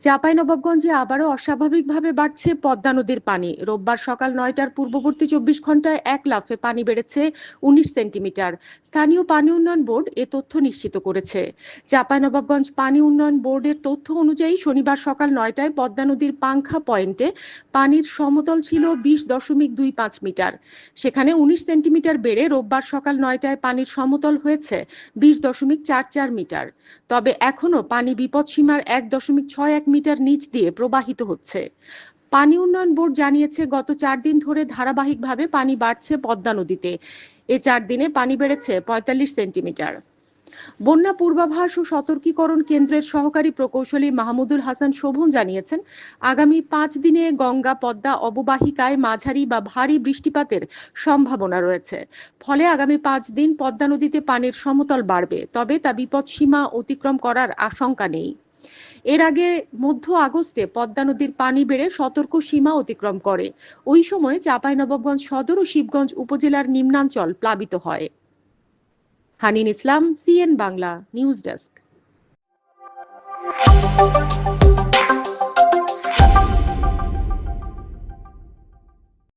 চাঁপাইনবাবগঞ্জে আবারও অস্বাভাবিকভাবে বাড়ছে পদ্মা নদীর পানি। রোববার সকাল নয়টার পূর্ববর্তী চব্বিশ ঘন্টায় এক লাফে পানি বেড়েছে উনিশ সেন্টিমিটার। স্থানীয় পানি উন্নয়ন বোর্ড এ তথ্য নিশ্চিত করেছে। চাঁপাইনবাবগঞ্জ পানি উন্নয়ন বোর্ডের তথ্য অনুযায়ী শনিবার সকাল নয়টায় পদ্মা নদীর পাংখা পয়েন্টে পানির সমতল ছিল বিশ দশমিক দুই পাঁচ মিটার। সেখানে উনিশ সেন্টিমিটার বেড়ে রোববার সকাল নয়টায় পানির সমতল হয়েছে বিশ দশমিক চার চার মিটার। তবে এখনও পানি বিপদসীমার এক দশমিক ছয় এক মিটার নিচ দিয়ে প্রবাহিত হচ্ছে। পানি উন্নয়ন বোর্ড জানিয়েছে, গত চার দিন ধরে ধারাবাহিকভাবে পানি বাড়ছে পদ্মা নদীতে। এ চার দিনে পানি বেড়েছে পঁয়তাল্লিশ সেন্টিমিটার। বন্যা পূর্বাভাস ও সতর্কীকরণ কেন্দ্রের সহকারী প্রকৌশলী মাহমুদুল হাসান শোভন জানিয়েছেন, আগামী পাঁচ দিনে গঙ্গা, পদ্মা অববাহিকায় মাঝারি বা ভারী বৃষ্টিপাতের সম্ভাবনা রয়েছে। ফলে আগামী পাঁচ দিন পদ্মা নদীতে পানির সমতল বাড়বে, তবে তা বিপদ সীমা অতিক্রম করার আশঙ্কা নেই। এর আগে মধ্য আগস্টে পদ্মা নদীর পানি বেড়ে সতর্ক সীমা অতিক্রম করে। ওই সময় চাঁপাইনবাবগঞ্জ সদর ও শিবগঞ্জ উপজেলার নিম্নাঞ্চল প্লাবিত হয়। Hanin Islam, CN Bangla, news desk.